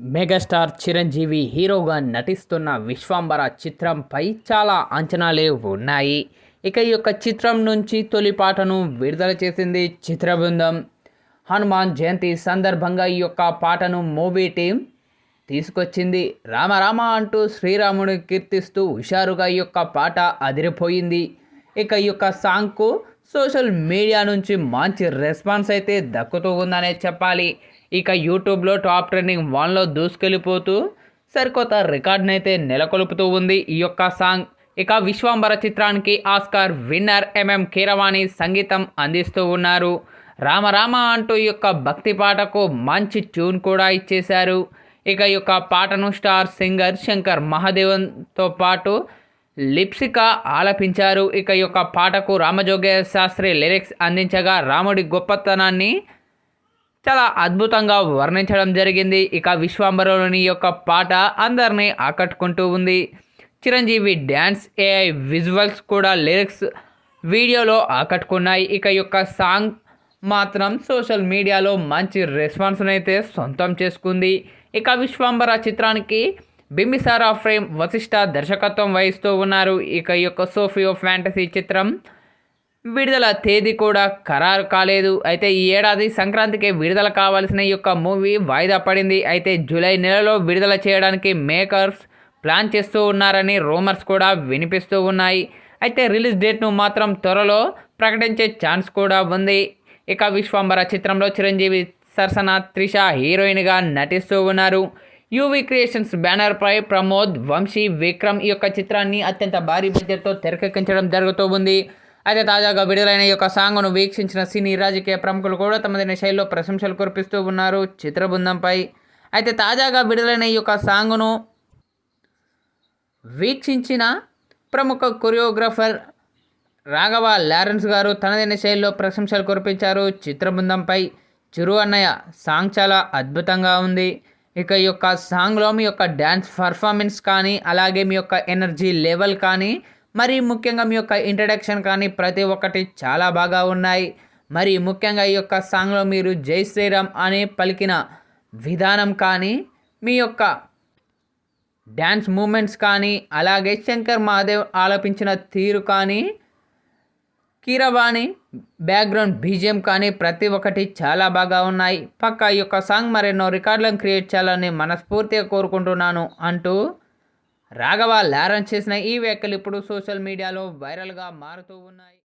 Megastar Chiranjeevi హీరోగా నటిస్తున్న విశ్వాంబర చిత్రంపై చాలా అంచనాలే ఉన్నాయి. ఇక ఈ యొక్క చిత్రం నుంచి తొలి పాటను విడుదల చేసింది చిత్ర బృందం హనుమాన్ జయంతి సందర్భంగా ఈ యొక్క పాటను మూవీ టీం తీసుకొచ్చింది. రామరామ అంటూ శ్రీరాముని కీర్తిస్తూ హుషారుగా ఈ యొక్క పాట అదిరిపోయింది. ఇక ఈ యొక్క సాంగ్కు సోషల్ మీడియా నుంచి మంచి రెస్పాన్స్ అయితే దక్కుతూ ఉందనే చెప్పాలి. ఇక యూట్యూబ్లో టాప్ ట్రెండింగ్ వన్లో దూసుకెళ్ళిపోతూ సరికొత్త రికార్డ్ని అయితే నెలకొల్పుతూ ఉంది ఈ యొక్క సాంగ్. ఇక విశ్వాంబర చిత్రానికి ఆస్కార్ విన్నర్ ఎంఎం కీరవాణి సంగీతం అందిస్తూ ఉన్నారు. రామరామ అంటూ ఈ యొక్క భక్తి పాటకు మంచి ట్యూన్ కూడా ఇచ్చేశారు. ఇక ఈ యొక్క పాటను స్టార్ సింగర్ శంకర్ మహాదేవన్తో పాటు లిప్సిక ఆలపించారు. ఇక ఈ యొక్క పాటకు రామజోగ శాస్త్రి లిరిక్స్ అందించగా రాముడి గొప్పతనాన్ని చాలా అద్భుతంగా వర్ణించడం జరిగింది. ఇక విశ్వాంబరలోని యొక్క పాట అందరినీ ఆకట్టుకుంటూ ఉంది. చిరంజీవి డ్యాన్స్ ఏఐ విజువల్స్ కూడా లిరిక్స్ వీడియోలో ఆకట్టుకున్నాయి. ఇక యొక్క సాంగ్ మాత్రం సోషల్ మీడియాలో మంచి రెస్పాన్స్ని అయితే సొంతం చేసుకుంది. ఇక విశ్వాంబర చిత్రానికి బింబిసారా ఫ్రేమ్ వశిష్ట దర్శకత్వం వహిస్తూ ఉన్నారు. ఇక యొక్క సోఫియో ఫ్యాంటసీ చిత్రం విడుదల తేదీ కూడా ఖరారు కాలేదు. అయితే ఈ ఏడాది సంక్రాంతికి విడుదల కావాల్సిన ఈ యొక్క మూవీ వాయిదా పడింది. అయితే జూలై నెలలో విడుదల చేయడానికి మేకర్స్ ప్లాన్ చేస్తూ ఉన్నారని రూమర్స్ కూడా వినిపిస్తూ ఉన్నాయి. అయితే రిలీజ్ డేట్ను మాత్రం త్వరలో ప్రకటించే ఛాన్స్ కూడా ఉంది. ఇక విశ్వంబర చిత్రంలో చిరంజీవి సరసన త్రిష హీరోయిన్గా నటిస్తూ ఉన్నారు. యూవీ క్రియేషన్స్ బ్యానర్పై ప్రమోద్ వంశీ విక్రమ్ ఈ యొక్క చిత్రాన్ని అత్యంత భారీ బడ్జెట్తో తెరకెక్కించడం జరుగుతూ ఉంది. అయితే తాజాగా విడుదలైన ఈ యొక్క సాంగ్ను వీక్షించిన సినీ రాజకీయ ప్రముఖులు కూడా తమదైన శైలిలో ప్రశంసలు కురిపిస్తూ ఉన్నారు చిత్రబృందంపై. అయితే తాజాగా విడుదలైన ఈ యొక్క సాంగ్ను వీక్షించిన ప్రముఖ కొరియోగ్రాఫర్ రాఘవ లారెన్స్ గారు తనదైన శైలిలో ప్రశంసలు కురిపించారు చిత్రబృందంపై. చిరు అన్నయ్య సాంగ్ చాలా అద్భుతంగా ఉంది. ఇక ఈ యొక్క సాంగ్లో మీ యొక్క డ్యాన్స్ పర్ఫార్మెన్స్ కానీ అలాగే మీ యొక్క ఎనర్జీ లెవెల్ కానీ మరి ముఖ్యంగా మీ యొక్క ఇంట్రడక్షన్ కానీ ప్రతి ఒక్కటి చాలా బాగా ఉన్నాయి. మరి ముఖ్యంగా ఈ యొక్క సాంగ్లో మీరు జై శ్రీరామ్ అని పలికిన విధానం కానీ మీ యొక్క డ్యాన్స్ మూమెంట్స్ కానీ అలాగే శంకర్ మహాదేవ్ ఆలపించిన తీరు కానీ కీరవాణి బ్యాక్గ్రౌండ్ బీజిఎం కానీ ప్రతి ఒక్కటి చాలా బాగా ఉన్నాయి. పక్క ఈ యొక్క సాంగ్ మరెన్నో రికార్డులను క్రియేట్ చేయాలని మనస్ఫూర్తిగా కోరుకుంటున్నాను అంటూ రాఘవ లారెన్స్ చేసిన ఈ వ్యాఖ్యలు ఇప్పుడు సోషల్ మీడియాలో వైరల్గా మారుతూ ఉన్నాయి.